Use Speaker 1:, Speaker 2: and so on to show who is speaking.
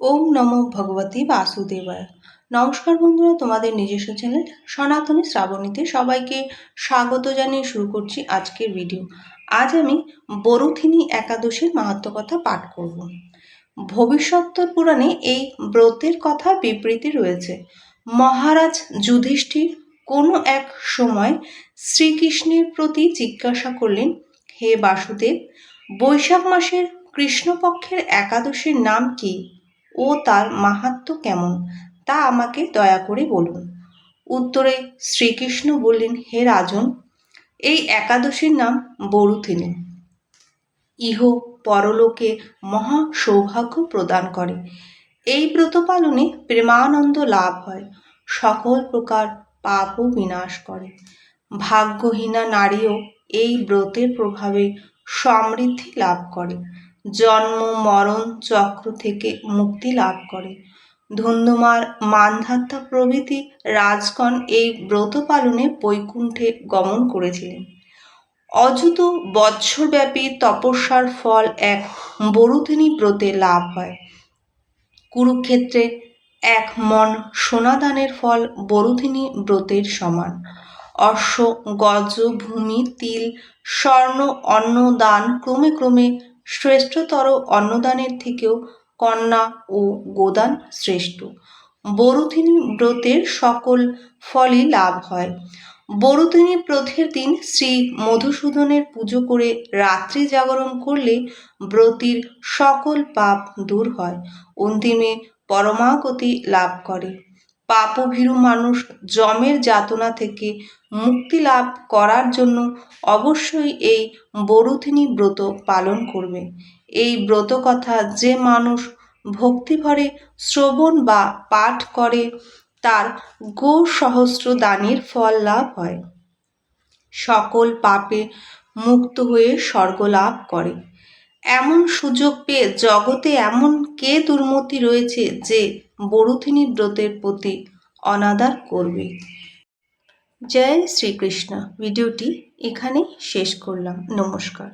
Speaker 1: ওম নমো ভগবতী বাসুদেবায়। নমস্কার বন্ধুরা, তোমাদের নিজস্ব চ্যানেল সনাতনী শ্রাবণীতে সবাইকে স্বাগত জানিয়ে শুরু করছি আজকের ভিডিও। আজ আমি বরুথিনী একাদশীর মাহাত্ম কথা পাঠ করব। ভবিষ্যত্তর পুরাণে এই ব্রতের কথা বিবৃতি রয়েছে। মহারাজ যুধিষ্ঠির কোনো এক সময় শ্রীকৃষ্ণের প্রতি জিজ্ঞাসা করলেন, হে বাসুদেব, বৈশাখ মাসের কৃষ্ণপক্ষের একাদশীর নাম কি? ও তার মাহাত্ম কেমন, তা আমাকে দয়া করে বলুন। উত্তরে শ্রীকৃষ্ণ বললেন, হে রাজন, এই একাদশীর নাম বরুথিনী। ইহ পরলোকে মহা সৌভাগ্য প্রদান করে। এই ব্রত পালনে প্রেমানন্দ লাভ হয়, সকল প্রকার পাপও বিনাশ করে। ভাগ্যহীনা নারীও এই ব্রতের প্রভাবে সমৃদ্ধি লাভ করে। জন্ম, মরণ, চক্র থেকে মুক্তি লাভ করে। ধন্যমার মানধাত্তা প্রভৃতি রাজগণ এই ব্রত পালনে বৈকুণ্ঠে গমন করেছিলেন। অযুত বৎসরব্যাপী তপস্যার ফল এক বরুধিনী ব্রতে লাভ হয়। কুরুক্ষেত্রে এক মন সোনাদানের ফল বরুধিনী ব্রতের সমান। অশ্ব, গজ, ভূমি, তিল, স্বর্ণ, অন্ন, দান ক্রমে ক্রমে শ্রেষ্ঠতর অন্নদানের থেকেও কন্যা ও গোদান শ্রেষ্ঠ। বরুথিনী ব্রতের সকল ফলই লাভ হয়। বরুদিনী ব্রতের দিন শ্রী মধুসূদনের পুজো করে রাত্রি জাগরণ করলে ব্রতির সকল পাপ দূর হয়। অন্তিমে পরমাগতি লাভ করে। পাপভীরু মানুষ জমের যাতনা থেকে মুক্তি লাভ করার জন্য অবশ্যই এই বরুথিনী ব্রত পালন করবে। এই ব্রত কথা যে মানুষ ভক্তিভরে শ্রবণ বা পাঠ করে, তার গো সহস্র দানের ফল লাভ হয়। সকল পাপে মুক্ত হয়ে স্বর্গ লাভ করে। এমন সুযোগ পেয়ে জগতে এমন কে দুর্মতি রয়েছে যে বরুথিনী ব্রতের প্রতি অনাদার করবে? জয় শ্রীকৃষ্ণ। ভিডিওটি এখানে শেষ করলাম। নমস্কার।